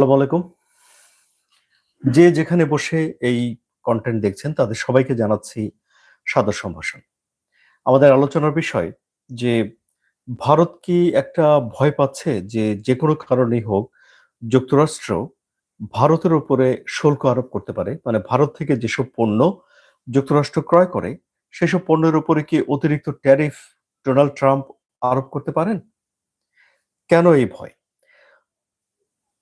আসসালামু আলাইকুম। যে যেখানে বসে এই কন্টেন্ট দেখছেন, তাদের সবাইকে জানাচ্ছি সাদর সম্ভাষণ। আমাদের আলোচনার বিষয় যে, ভারত কি একটা ভয় পাচ্ছে যে যে কোনো কারণেই হোক যুক্তরাষ্ট্র ভারতের উপরে শুল্ক আরোপ করতে পারে? মানে ভারত থেকে যেসব পণ্য যুক্তরাষ্ট্র ক্রয় করে, সেসব পণ্যের উপরে কি অতিরিক্ত ট্যারিফ ডোনাল্ড ট্রাম্প আরোপ করতে পারেন? কেন এই ভয়?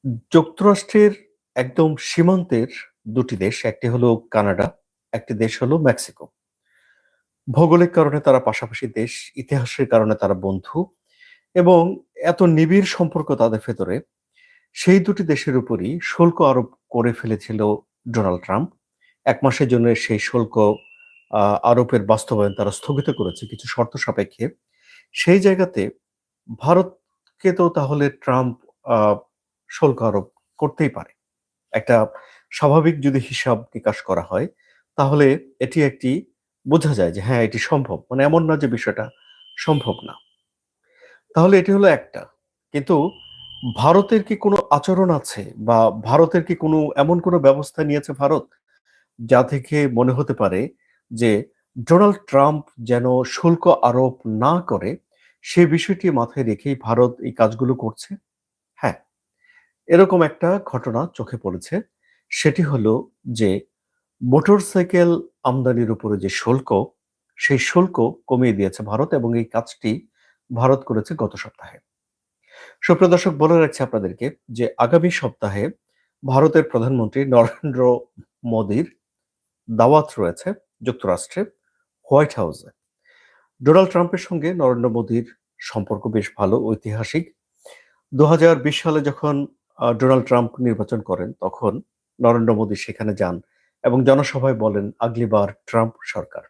যুক্তরাষ্ট্রের একদম সীমান্তের দুটি দেশ, একটি হলো কানাডা, একটি দেশ হলো মেক্সিকো। ভৌগোলিক কারণে তারা পাশাপাশি দেশ, ইতিহাসের কারণে তারা বন্ধু এবং এত নিবিড় সম্পর্ক তাদের ভেতরে। সেই দুটি দেশের উপরই শুল্ক আরোপ করে ফেলেছিল ডোনাল্ড ট্রাম্প। এক মাসের জন্য সেই শুল্ক আরোপের বাস্তবায়ন তারা স্থগিত করেছে কিছু শর্ত সাপেক্ষে। সেই জায়গাতে ভারতকে তো তাহলে ট্রাম্প শুল্ক আরোপ করতেই পারে। একটা স্বাভাবিক যদি হিসাব নিকাশ করা হয়, তাহলে এটি একটি বোঝা যায় যে হ্যাঁ এটি সম্ভব। মানে এমন না যে বিষয়টা সম্ভব না। তাহলে এটি হলো একটা। কিন্তু ভারতের কি কোনো আচরণ আছে বা ভারতের কি কোনো এমন কোনো ব্যবস্থা নিয়েছে ভারত যা থেকে মনে হতে পারে যে ডোনাল্ড ট্রাম্প যেন শুল্ক আরোপ না করে সে বিষয়টি মাথায় রেখেই ভারত এই কাজগুলো করছে? এরকম একটা ঘটনা চোখে পড়েছে। সেটি হলো যে মোটরসাইকেল আমদানির উপরে যে শুল্ক, সেই শুল্ক কমিয়ে দিয়েছে ভারত এবং এই কাজটি ভারত করেছে গত সপ্তাহে। সুপ্রিয় দর্শক, বলে রাখছি আপনাদেরকে যে আগামী সপ্তাহে ভারতের প্রধানমন্ত্রী নরেন্দ্র মোদীর দাওয়াত রয়েছে যুক্তরাষ্ট্রে হোয়াইট হাউসে। ডোনাল্ড ট্রাম্পের সঙ্গে নরেন্দ্র মোদীর সম্পর্ক বেশ ভালো, ঐতিহাসিক। দু হাজার বিশ সালে যখন ডোনাল্ড ট্রাম্প নির্বাচন করেন, তখন নরেন্দ্র মোদী সেখানে যান এবং জনসভায় বলেন আগলিবার ট্রাম্প সরকার।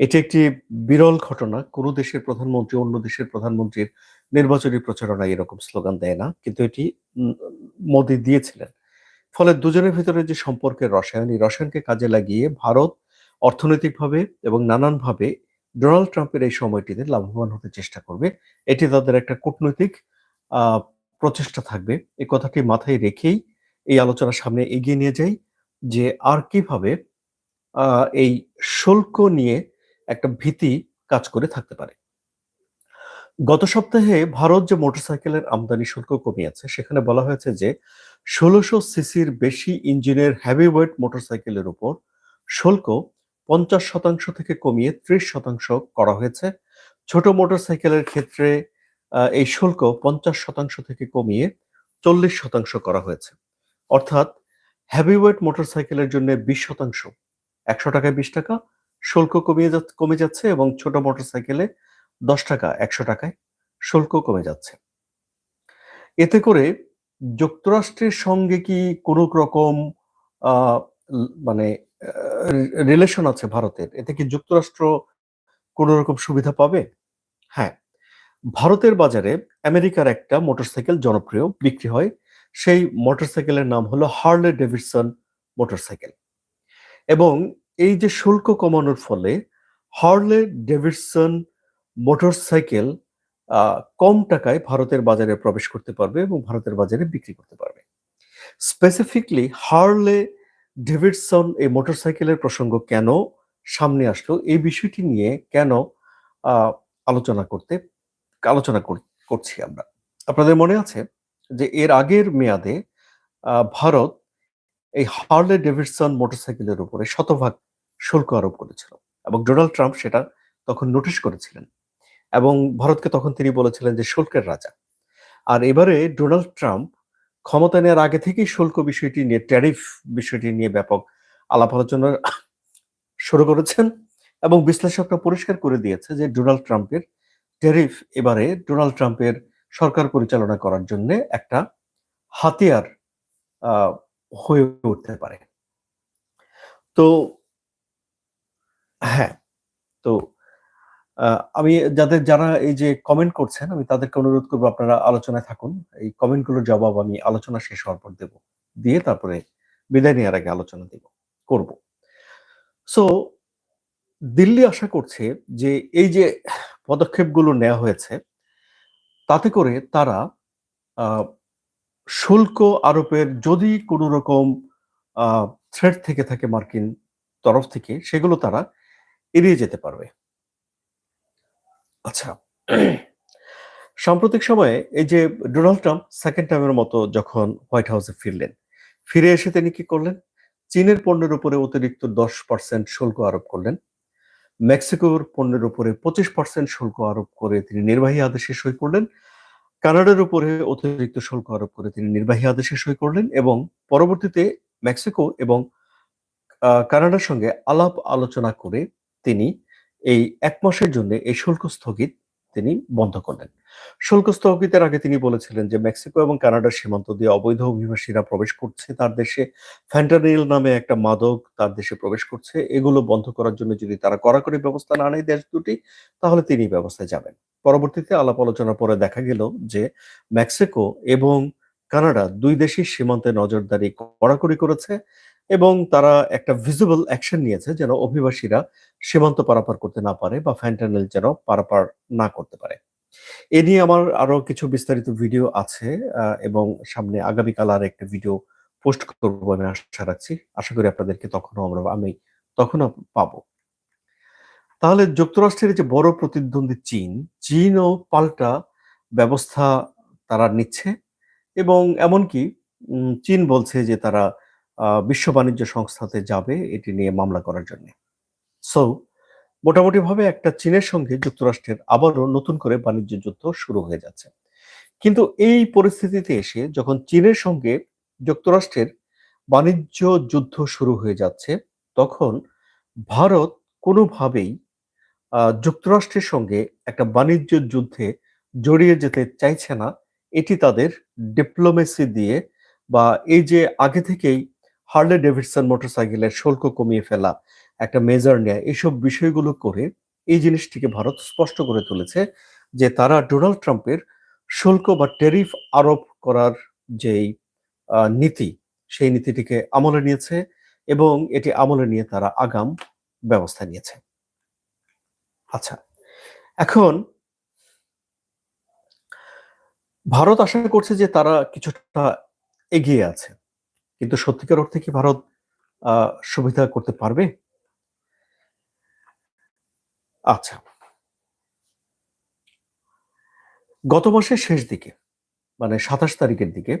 এটি একটি বিরল ঘটনা। কোনো দেশের প্রধানমন্ত্রী অন্য দেশের প্রধানমন্ত্রীর নির্বাচনী প্রচারণায় এরকম স্লোগান দেয় না, কিন্তু এটি মোদী দিয়েছিলেন। ফলে দুজনের ভিতরে যে সম্পর্কের রসায়ন, এই রসায়নকে কাজে লাগিয়ে ভারত অর্থনৈতিকভাবে এবং নানানভাবে ডোনাল্ড ট্রাম্পের এই সময়টিতে লাভবান হতে চেষ্টা করবে। এটি তাদের একটা কূটনৈতিক প্রচেষ্টা থাকবে। এই কথাটি মাথায় রেখেই এই আলোচনার সামনে এগিয়ে নিয়ে যাই যে আর কীভাবে এই শুল্ক নিয়ে একটা ভীতি কাজ করে থাকতে পারে। গত সপ্তাহে ভারত যে মোটরসাইকেলের আমদানি শুল্ক কমিয়েছে, সেখানে বলা হয়েছে যে ষোলোশো সিসির বেশি ইঞ্জিনের হ্যাভিওয়েট মোটরসাইকেলের উপর শুল্ক পঞ্চাশ শতাংশ থেকে কমিয়ে ত্রিশ শতাংশ করা হয়েছে। ছোট মোটরসাইকেলের ক্ষেত্রে এই শুল্ক পঞ্চাশ শতাংশ থেকে কমিয়ে চল্লিশ শতাংশ করা হয়েছে। অর্থাৎ হ্যাভিওয়েট মোটরসাইকেলের জন্য বিশ শতাংশ, একশো টাকায় বিশ টাকা শুল্ক কমিয়ে কমে যাচ্ছে এবং ছোট মোটরসাইকেলে দশ টাকা, একশো টাকায় শুল্ক কমে যাচ্ছে। এতে করে যুক্তরাষ্ট্রের সঙ্গে কি কোনো রকম মানে রিলেশন আছে ভারতের? এতে কি যুক্তরাষ্ট্র কোনো রকম সুবিধা পাবে? হ্যাঁ ভারতের বাজারে আমেরিকার একটা মোটরসাইকেল জনপ্রিয়, বিক্রি হয়। সেই মোটরসাইকেলের নাম হলো হার্লে ডেভিডসন মোটরসাইকেল। এবং এই যে শুল্ক কমানোর ফলে হার্লে ডেভিডসন মোটরসাইকেল কম টাকায় ভারতের বাজারে প্রবেশ করতে পারবে এবং ভারতের বাজারে বিক্রি করতে পারবে। স্পেসিফিকলি হার্লে ডেভিডসন এই মোটরসাইকেলের প্রসঙ্গ কেন সামনে আসলো, এই বিষয়টি নিয়ে কেন আলোচনা করতে আলোচনা কর- করছি আমরা। আপনাদের মনে আছে যে এর আগের মেয়াদে ভারত এই হার্লে ডেভিডসন মোটরসাইকেলের উপরে শতভাগ শুল্ক আরোপ করেছিল এবং ডোনাল্ড ট্রাম্প সেটা তখন নোটিশ করেছিলেন এবং ভারতকে তখন তিনি বলেছিলেন যে শুল্কের রাজা। আর এবারে ডোনাল্ড ট্রাম্প ক্ষমতা নেওয়ার আগে থেকেই শুল্ক বিষয়টি নিয়ে, ট্যারিফ বিষয়টি নিয়ে ব্যাপক আলাপ আলোচনা শুরু করেছেন এবং বিশ্লেষকরা পরিষ্কার করে দিয়েছে যে ডোনাল্ড ট্রাম্পের ট্যারিফ এবারে ডোনাল্ড ট্রাম্পের সরকার পরিচালনা করার জন্য একটা হাতিয়ার হয়ে উঠতে পারে। তো হ্যাঁ তো আমি যাদের যারা এই যে কমেন্ট করছেন, আমি তাদেরকে অনুরোধ করব আপনারা আলোচনায় থাকুন। এই কমেন্টগুলোর জবাব আমি আলোচনা শেষ হওয়ার পর দেব। দিয়ে তারপরে বিদায় নেওয়ার আগে আলোচনা দেব, করব। সো দিল্লি আশা করছে যে এই যে পদক্ষেপগুলো নেওয়া হয়েছে, তাতে করে তারা শুল্ক আরোপের যদি কোনো রকম থ্রেড থেকে থাকে মার্কিন তরফ থেকে, সেগুলো তারা এড়িয়ে যেতে পারবে। আচ্ছা সাম্প্রতিক সময়ে এই যে ডোনাল্ড ট্রাম্প সেকেন্ড টাইমের মতো যখন হোয়াইট হাউসে ফিরলেন, ফিরে এসে তিনি কি করলেন? চীনের পণ্যের উপরে অতিরিক্ত দশ পার্সেন্ট শুল্ক আরোপ করলেন। মেক্সিকোর পণ্যের উপরে পঁচিশ পার্সেন্ট শুল্ক আরোপ করে তিনি নির্বাহী আদেশে সই করলেন। কানাডার উপরে অতিরিক্ত শুল্ক আরোপ করে তিনি নির্বাহী আদেশে সই করলেন এবং পরবর্তীতে মেক্সিকো এবং কানাডার সঙ্গে আলাপ আলোচনা করে তিনি এই এক মাসের জন্য এই শুল্ক স্থগিত তিনি বন্ধ করলেন। শুল্ক স্থগিতের আগে তিনি বলেছিলেন যে মেক্সিকো এবং কানাডার সীমান্ত দিয়ে অবৈধ অভিবাসীরা প্রবেশ করছে। তার দেশে ফ্যান্টানিল নামে একটা মাদক তার দেশে প্রবেশ করছে। এগুলো বন্ধ করার জন্য যদি তারা কড়াকড়ি ব্যবস্থা না নেয় দেশ দুটি, তাহলে তিনি ব্যবস্থায় যাবেন। পরবর্তীতে আলাপ আলোচনার পরে দেখা গেল যে মেক্সিকো এবং কানাডা দুই দেশের সীমান্তে নজরদারি কড়াকড়ি করেছে এবং তারা একটা ভিজিবল অ্যাকশন নিয়েছে যেন অভিবাসীরা সীমান্ত পারাপার করতে না পারে বা ফ্যান্টানেল যেন পারাপার না করতে পারে। এ নিয়ে আমার আরও কিছু বিস্তারিত ভিডিও আছে এবং সামনে আগামীকাল আর একটা ভিডিও পোস্ট করব আমি আশা রাখছি। আশা করি আপনাদেরকে তখনও আমরা, আমি তখনও পাবো। তাহলে যুক্তরাষ্ট্রের যে বড় প্রতিদ্বন্দ্বী চীন চীনও পাল্টা ব্যবস্থা তারা নিচ্ছে এবং এমনকি চীন বলছে যে তারা বিশ্ব বাণিজ্য সংস্থাতে যাবে এটি নিয়ে মামলা করার জন্য। সো মোটামুটিভাবে একটা চীনের সঙ্গে যুক্তরাষ্ট্রের আবারও নতুন করে বাণিজ্য যুদ্ধ শুরু হয়ে যাচ্ছে। কিন্তু এই পরিস্থিতিতে এসে যখন চীনের সঙ্গে যুক্তরাষ্ট্রের বাণিজ্য যুদ্ধ শুরু হয়ে যাচ্ছে, তখন ভারত কোনোভাবেই যুক্তরাষ্ট্রের সঙ্গে একটা বাণিজ্য যুদ্ধে জড়িয়ে যেতে চাইছে না। এটি তাদের ডিপ্লোমেসি দিয়ে বা এই যে আগে থেকেই হার্লে ডেভিডসন মোটরসাইকেলের শুল্ক কমিয়ে ফেলা একটা মেজার নেয় এইসব বিষয়গুলো করে এই জিনিসটিকে ভারত স্পষ্ট করে তুলেছে যে তারা ডোনাল্ড ট্রাম্পের শুল্ক বা টেরিফ আরোপ করার যেই নীতি, সেই নীতিটিকে আমলে নিয়েছে এবং এটি আমলে নিয়ে তারা আগাম ব্যবস্থা নিয়েছে। আচ্ছা এখন ভারত আশা করছে যে তারা কিছুটা এগিয়ে আছে। কিন্তু সত্যিকার অর্থে কি ভারত সুবিধা করতে পারবে? আচ্ছা। গত মাসের শেষ দিকে মানে সাতাশ তারিখের দিকে,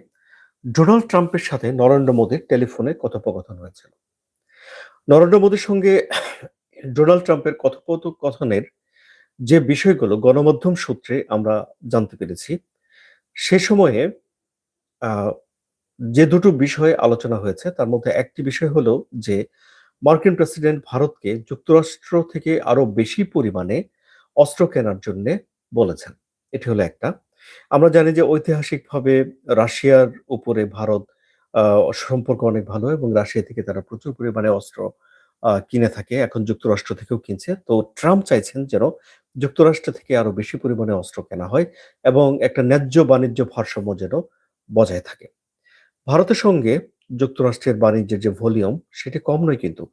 ডোনাল্ড ট্রাম্পের সাথে নরেন্দ্র মোদীর টেলিফোনে কথোপকথন হয়েছিল। নরেন্দ্র মোদীর সঙ্গে ডোনাল্ড ট্রাম্পের কথোপকথনের যে বিষয়গুলো গণমাধ্যম সূত্রে আমরা জানতে পেরেছি, সে সময়ে যে দুটো বিষয়ে আলোচনা হয়েছে, তার মধ্যে একটি বিষয় হলো যে মার্কিন প্রেসিডেন্ট ভারতকে যুক্তরাষ্ট্র থেকে আরও বেশি পরিমাণে অস্ত্র কেনার জন্য বলেছেন। এটি হলো একটা। আমরা জানি যে ঐতিহাসিকভাবে রাশিয়ার উপরে ভারত সম্পর্ক অনেক ভালো এবং রাশিয়া থেকে তারা প্রচুর পরিমাণে অস্ত্র কিনে থাকে, এখন যুক্তরাষ্ট্র থেকেও কিনছে। তো ট্রাম্প চাইছেন যেন যুক্তরাষ্ট্র থেকে আরও বেশি পরিমাণে অস্ত্র কেনা হয় এবং একটা ন্যায্য বাণিজ্য ভারসাম্য যেন বজায় থাকে। ভারতের সঙ্গে যুক্তরাষ্ট্রের বাণিজ্যের যে ভলিউম, সেটি কম নয় কিন্তু।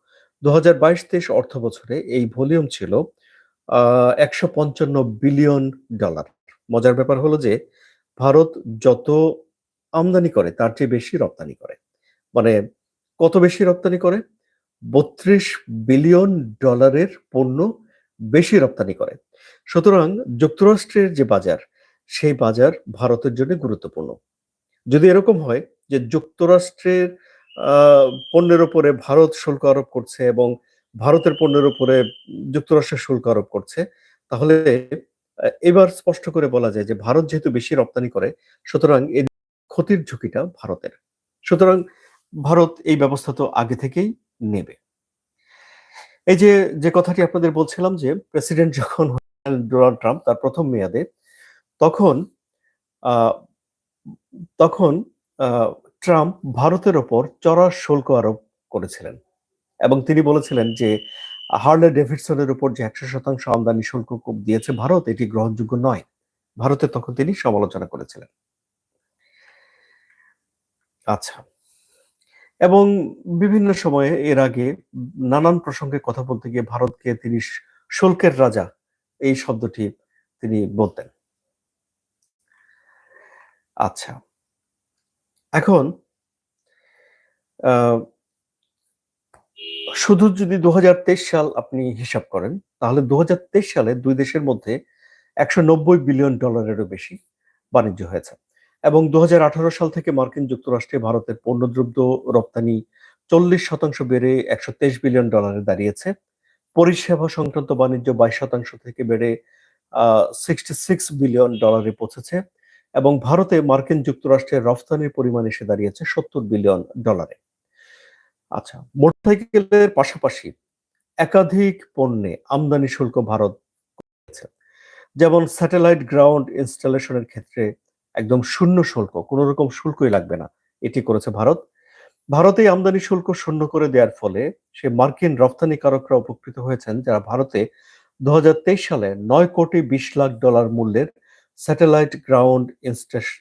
দু হাজার বাইশ তেইশ অর্থ বছরে এই ভলিউম ছিল একশো পঞ্চান্ন বিলিয়ন ডলার। মজার ব্যাপার হলো যে, ভারত যত আমদানি করে, তার চেয়ে বেশি রপ্তানি করে। মানে কত বেশি রপ্তানি করে? বত্রিশ বিলিয়ন ডলারের পণ্য বেশি রপ্তানি করে। সুতরাং যুক্তরাষ্ট্রের যে বাজার, সেই বাজার ভারতের জন্য গুরুত্বপূর্ণ। যদি এরকম হয় যে যুক্তরাষ্ট্রের পণ্যের উপরে ভারত শুল্ক আরোপ করছে এবং ভারতের পণ্যের উপরে যুক্তরাষ্ট্রের শুল্ক আরোপ করছে, তাহলে এবার স্পষ্ট করে বলা যায় যে ভারত যেহেতু বেশি রপ্তানি করে, সুতরাং এই ক্ষতির ঝুঁকিটা ভারতের। সুতরাং ভারত এই ব্যবস্থা তো আগে থেকেই নেবে। এই যে যে কথাটি আপনাদের বলছিলাম যে প্রেসিডেন্ট যখন ডোনাল্ড ট্রাম্প, তার প্রথম মেয়াদে, তখন তখন ট্রাম্প ভারতের ওপর চড়া শুল্ক আরোপ করেছিলেন। এবং তিনি বলেছিলেন যে, হার্লে ডেভিডসনের উপর যে একশো শতাংশ আমদানি শুল্ক দিয়েছে ভারত, এটি গ্রহণযোগ্য নয়। ভারতে তখন তিনি সমালোচনা করেছিলেন। আচ্ছা। এবং বিভিন্ন সময়ে এর আগে নানান প্রসঙ্গে কথা বলতে গিয়ে ভারতকে তিনি শুল্কের রাজা, এই শব্দটি তিনি বলতেন। আচ্ছা। এখন শুধু যদি দুহাজার তেইশ সাল আপনি হিসাব করেন, তাহলে দুহাজার তেইশ সালে দুই দেশের মধ্যে একশো নব্বই বিলিয়ন ডলারেরও বেশি বাণিজ্য হয়েছে। এবং দু হাজার আঠারো সাল থেকে মার্কিন যুক্তরাষ্ট্রে ভারতের পণ্যদ্রব্য রপ্তানি চল্লিশ শতাংশ বেড়ে একশো তেইশ বিলিয়ন ডলারে দাঁড়িয়েছে। পরিষেবা সংক্রান্ত বাণিজ্য বাইশ শতাংশ থেকে বেড়ে সিক্সটি সিক্স বিলিয়ন ডলারে পৌঁছেছে। এবং ভারতে মার্কিন যুক্তরাষ্ট্রের রফতানির পরিমাণ এসে দাঁড়িয়েছে সত্তর বিলিয়ন ডলারে। আচ্ছা মোটরসাইকেলের পাশাপাশি একাধিক পণ্যে আমদানি শুল্ক ভারত করেছে। যেমন স্যাটেলাইট গ্রাউন্ড ইনস্টলেশনের ক্ষেত্রে একদম শূন্য শুল্ক, কোনো রকম শুল্কই লাগবে না, এটি করেছে ভারত। ভারতে আমদানি শুল্ক শূন্য করে দেওয়ার ফলে সে মার্কিন রপ্তানিকারকরা উপকৃত হয়েছেন, যারা ভারতে দু হাজার তেইশ সালে নয় কোটি বিশ লাখ ডলার মূল্যের স্যাটেলাইট গ্রাউন্ড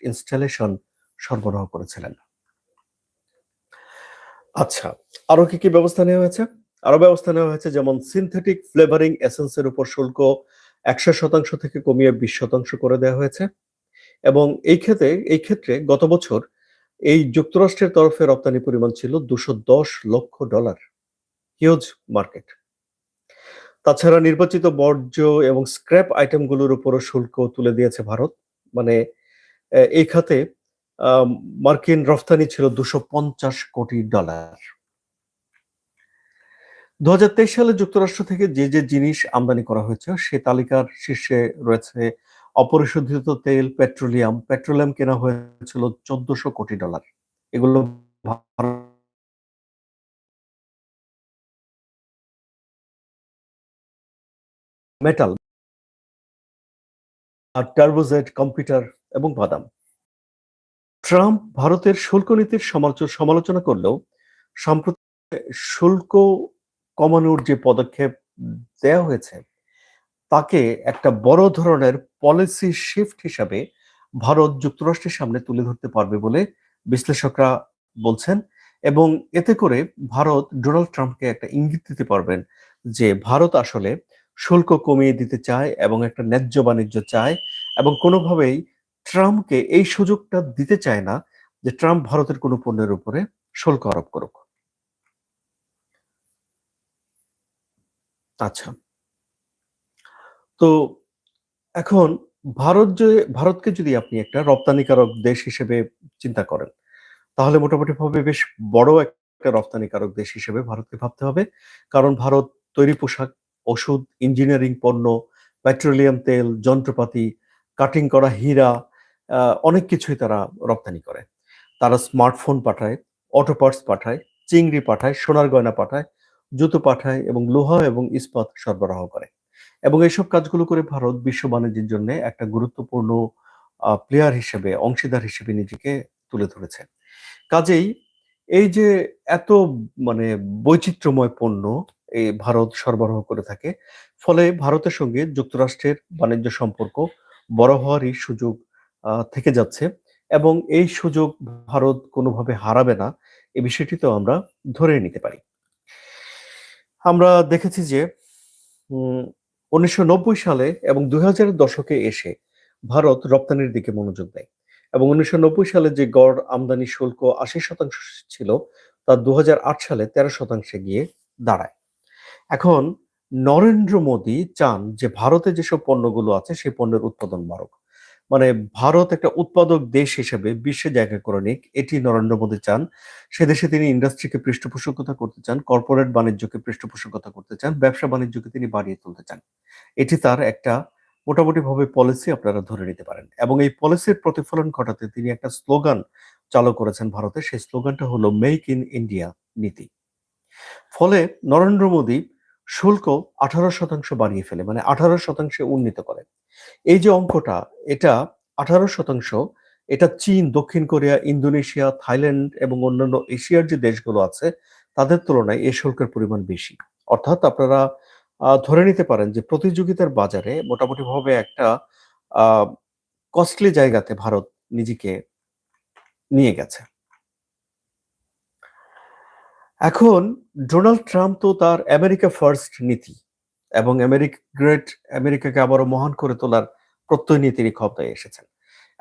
ইনস্টলেশন সরবরাহ করেছিলেন। আচ্ছা আরও কি কি ব্যবস্থা নেওয়া হয়েছে? আরও ব্যবস্থা নেওয়া হয়েছে যেমন সিনথেটিক ফ্লেভারিং এসেন্সের উপর শুল্ক একশো শতাংশ থেকে কমিয়ে বিশ শতাংশ করে দেওয়া হয়েছে। এবং এই ক্ষেত্রে এই ক্ষেত্রে গত বছর এই যুক্তরাষ্ট্রের তরফে রপ্তানি পরিমাণ ছিল দুশো দশ লক্ষ ডলার। Huge market. তাছাড়া নির্বাচিত বর্জ্য এবং স্ক্র্যাপ আইটেমগুলোর উপরও শুল্ক তুলে দিয়েছে ভারত। মানে এই খাতে মার্কিন রফতানি ছিল দুশো পঞ্চাশ কোটি ডলার। দু হাজার তেইশ সালে যুক্তরাষ্ট্র থেকে যে যে জিনিস আমদানি করা হয়েছে, সে তালিকার শীর্ষে রয়েছে অপরিশোধিত তেল, পেট্রোলিয়াম। পেট্রোলিয়াম কেনা হয়েছিল চোদ্দশো কোটি ডলার। এগুলো মেটাল আর টার্বোজেট কম্পিউটার এবং বাদাম। ট্রাম্প ভারতের শুল্ক নীতির সমালোচনা করলেও সম্প্রতি শুল্ক কমানোর যে পদক্ষেপ দেওয়া হয়েছে, তাকে একটা বড় ধরনের পলিসি শিফট হিসাবে ভারত যুক্তরাষ্ট্রের সামনে তুলে ধরতে পারবে বলে বিশ্লেষকরা বলছেন এবং এতে করে ভারত ডোনাল্ড ট্রাম্পকে একটা ইঙ্গিত দিতে পারবেন যে ভারত আসলে শুল্ক কমিয়ে দিতে চায় এবং একটা ন্যায্য বাণিজ্য চায় এবং কোনোভাবেই ট্রাম্পকে এই সুযোগটা দিতে চায় না যে ট্রাম্প ভারতের কোনো পণ্যের উপরে শুল্ক আরোপ করুক। আচ্ছা। তো এখন ভারত যে, ভারতকে যদি আপনি একটা রপ্তানিকারক দেশ হিসেবে চিন্তা করেন, তাহলে মোটামুটি ভাবে বেশ বড় একটা রপ্তানিকারক দেশ হিসেবে ভারতকে ভাবতে হবে। কারণ ভারত তৈরি পোশাক ওষুধ, ইঞ্জিনিয়ারিং পণ্য, পেট্রোলিয়াম তেল, যন্ত্রপাতি, কাটিং করা হীরা অনেক কিছুই তারা রপ্তানি করে। তারা স্মার্টফোন পাঠায়, অটো পার্টস পাঠায়, চিংড়ি পাঠায়, সোনার গয়না পাঠায়, জুতো পাঠায় এবং লোহা এবং ইস্পাত সরবরাহ করে। এবং এইসব কাজগুলো করে ভারত বিশ্ব বাণিজ্যের জন্য একটা গুরুত্বপূর্ণ প্লেয়ার হিসেবে, অংশীদার হিসেবে নিজেকে তুলে ধরেছে। কাজেই এই যে এত মানে বৈচিত্র্যময় পণ্য এই ভারত সরবরাহ করে থাকে। ফলে ভারতের সঙ্গে যুক্তরাষ্ট্রের বাণিজ্য সম্পর্ক বড় হওয়ারই সুযোগ থেকে যাচ্ছে এবং এই সুযোগ ভারত কোনোভাবে হারাবে না এই বিষয়টিতেও আমরা ধরে নিতে পারি। আমরা দেখেছি যে উনিশশো নব্বই সালে এবং দুই দশকে এসে ভারত রপ্তানির দিকে মনোযোগ দেয় এবং উনিশশো নব্বই সালে যে গড় আমদানি শুল্ক আশি শতাংশ ছিল, তা দু হাজার আট সালে তেরো শতাংশে গিয়ে দাঁড়ায়। এখন নরেন্দ্র মোদী চান যে ভারতে যেসব পণ্যগুলো আছে সেই পণ্যের উৎপাদন বাড়ুক। মানে ভারত একটা উৎপাদক দেশ হিসেবে বিশ্বে জায়গা করে নিক, এটি নরেন্দ্র মোদী চান। সে দেশে তিনি ইন্ডাস্ট্রিকে পৃষ্ঠপোষকতা করতে চান কর্পোরেট বাণিজ্যকে পৃষ্ঠপোষকতা করতে চান, ব্যবসা বাণিজ্যকে তিনি বাড়িয়ে তুলতে চান। এটি তার একটা মোটামুটি ভাবে পলিসি আপনারা ধরে নিতে পারেন। এবং এই পলিসির প্রতিফলন ঘটাতে তিনি একটা স্লোগান চালু করেছেন ভারতে, সেই স্লোগানটা হলো মেক ইন ইন্ডিয়া নীতি। ফলে নরেন্দ্র মোদী শুল্ক আঠারো শতাংশ বাড়িয়ে ফেলে মানে আঠারো শতাংশে উন্নীত করে। এই যে অঙ্কটা, এটা আঠারো শতাংশ, এটা চীন, দক্ষিণ কোরিয়া, ইন্দোনেশিয়া, থাইল্যান্ড এবং অন্যান্য এশিয়ার যে দেশগুলো আছে, তাদের তুলনায় এই শুল্কের পরিমাণ বেশি। অর্থাৎ আপনারা ধরে নিতে পারেন যে প্রতিযোগিতার বাজারে মোটামুটি ভাবে একটা কস্টলি জায়গাতে ভারত নিজেকে নিয়ে গেছে। এখন ডোনাল্ড ট্রাম্প তো তার আমেরিকা ফার্স্ট নীতি এবং আমেরিকা গ্রেট আমেরিকাকে আবারও মহান করে তোলার প্রত্যয় নিয়ে তিনি ক্ষমতায় এসেছেন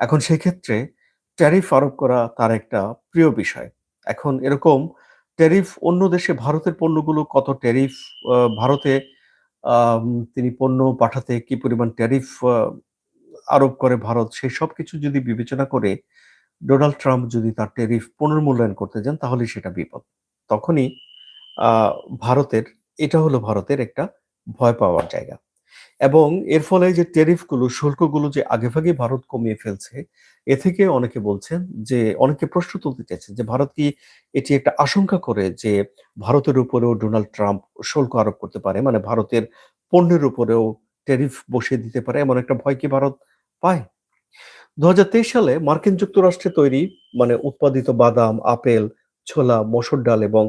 এখন সেক্ষেত্রে ট্যারিফ আরোপ করা তার একটা প্রিয় বিষয়। এখন এরকম ট্যারিফ অন্য দেশে ভারতের পণ্যগুলো কত ট্যারিফ ভারতে তিনি পণ্য পাঠাতে কি পরিমাণ ট্যারিফ আরোপ করে ভারত, সেই সবকিছু যদি বিবেচনা করে ডোনাল্ড ট্রাম্প যদি তার ট্যারিফ পুনর্মূল্যায়ন করতে যান, তাহলে সেটা বিপদ। তখনই ভারতের এটা হলো ভারতের একটা ভয় পাওয়ার জায়গা। এবং এর ফলে যে ট্যারিফগুলো, শুল্কগুলো যে আগেভাগেই ভারত কমিয়ে ফেলছে, এ থেকে অনেকে বলছেন যে অনেকে প্রশ্ন তুলতে চাইছেন যে ভারত কি এটি একটা আশঙ্কা করে যে ভারতের উপরেও ডোনাল্ড ট্রাম্প শুল্ক আরোপ করতে পারে? মানে ভারতের পণ্যের উপরেও ট্যারিফ বসিয়ে দিতে পারে এমন একটা ভয় কি ভারত পায়? ২০২৩ সালে মার্কিন যুক্তরাষ্ট্রে তৈরি মানে উৎপাদিত বাদাম, আপেল, ছোলা, মসুর ডাল এবং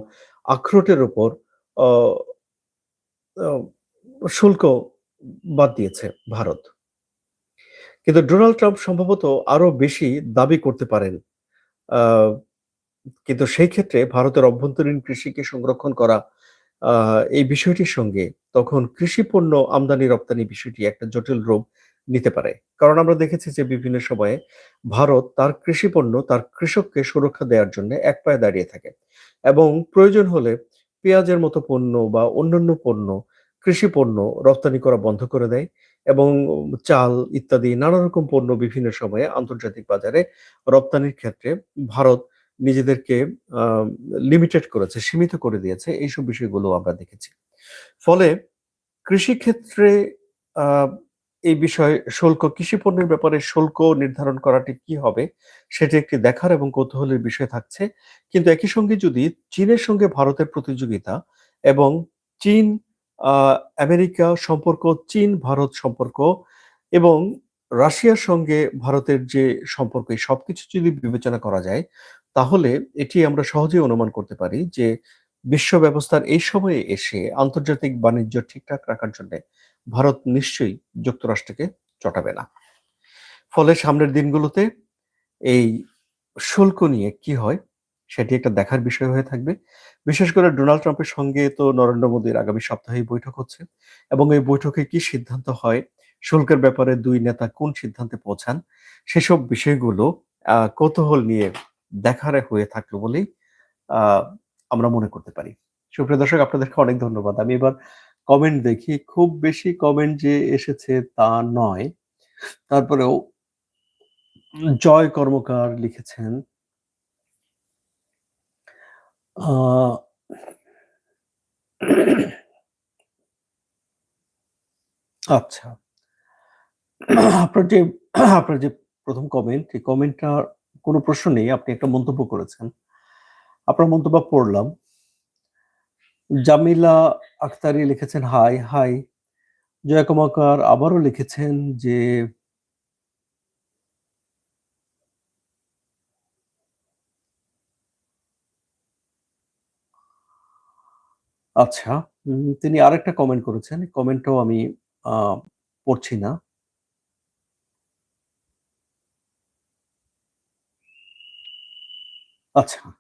আখরোটের উপর শুল্ক বাদ দিয়েছে ভারত। কিন্তু ডোনাল্ড ট্রাম্প সম্ভবত আরও বেশি দাবি করতে পারেন। কিন্তু সেই ক্ষেত্রে ভারতের অভ্যন্তরীণ কৃষিকে সংরক্ষণ করা এই বিষয়টির সঙ্গে তখন কৃষি পণ্য আমদানি-রপ্তানি বিষয়টি একটা জটিল রূপ নিতে পারে। কারণ আমরা দেখেছি যে বিভিন্ন সময়ে ভারত তার কৃষি পণ্য তার কৃষককে সুরক্ষা দেওয়ার জন্য এক পায়ে দাঁড়িয়ে থাকে এবং প্রয়োজন হলে পেঁয়াজের মতো পণ্য বা অন্যান্য পণ্য, কৃষি পণ্য রপ্তানি করা বন্ধ করে দেয় এবং চাল ইত্যাদি নানা রকম পণ্য বিভিন্ন সময়ে আন্তর্জাতিক বাজারে রপ্তানির ক্ষেত্রে ভারত নিজেদেরকে লিমিটেড করেছে, সীমিত করে দিয়েছে। এইসব বিষয়গুলো আমরা দেখেছি। ফলে কৃষিক্ষেত্রে এই বিষয়ে শুল্ক কৃষি পণ্যের ব্যাপারে শুল্ক নির্ধারণ করাটি কি হবে? সেটি একটি দেখার এবং কৌতূহলের বিষয় থাকছে। কিন্তু একই সঙ্গে যদি চীনের সঙ্গে ভারতের প্রতিযোগিতা এবং চীন আমেরিকা সম্পর্ক, চীন-ভারত সম্পর্ক এবং রাশিয়ার সঙ্গে ভারতের যে সম্পর্ক সবকিছু যদি বিবেচনা করা যায়, তাহলে এটি আমরা সহজেই অনুমান করতে পারি যে বিশ্ব ব্যবস্থার এই সময়ে এসে আন্তর্জাতিক বাণিজ্য ঠিকঠাক রাখার জন্যে ভারত নিশ্চয়ই যুক্তরাষ্ট্রকে চটাবে না। ফলে সামনের দিনগুলোতে এই শুল্ক নিয়ে কি হয়? সেটি একটা দেখার বিষয় হয়ে থাকবে। বিশেষ করে ডোনাল্ড ট্রাম্পের সঙ্গে তো নরেন্দ্র মোদীর আগামী সপ্তাহেই বৈঠক হচ্ছে এবং এই বৈঠকে কি সিদ্ধান্ত হয়, শুল্কের ব্যাপারে দুই নেতা কোন সিদ্ধান্তে পৌঁছান, সেসব বিষয়গুলো কৌতূহল নিয়ে দেখার হয়ে থাকল বলেই আমরা মনে করতে পারি। সুপ্রিয় দর্শক আপনাদেরকে অনেক ধন্যবাদ। আমি এবার কমেন্ট দেখি। খুব বেশি কমেন্ট যে এসেছে তা নয়। তারপরেও জয় কর্মকার লিখেছেন আচ্ছা। আপনার যে আপনার যে প্রথম কমেন্ট, এই কমেন্টটার কোনো প্রশ্ন নেই। আপনি একটা মন্তব্য করেছেন। আপনার মন্তব্য পড়লাম। জামিলা আখতারি লিখেছেন হাই, হাই। জয়া কর্মকার আবারও লিখেছেন যে আচ্ছা, তিনি আরেকটা কমেন্ট করেছেন। কমেন্টটাও আমি পড়ছি না। আচ্ছা।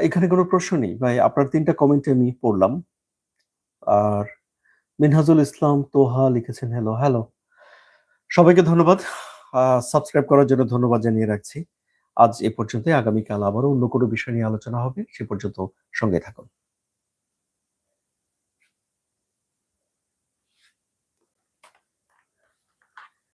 এখানে কোনো প্রশ্ন নেই ভাই। আপনার ৩ টা কমেন্টই আমি পড়লাম। আর মিনহাজুল ইসলাম তোহা লিখেছেন হ্যালো, হ্যালো। সবাইকে ধন্যবাদ। সাবস্ক্রাইব করার জন্য ধন্যবাদ জানিয়ে রাখছি। আজ এ পর্যন্ত আগামীকাল আবারও অন্য কোনো বিষয় নিয়ে আলোচনা হবে। সে পর্যন্ত সঙ্গে থাকুন।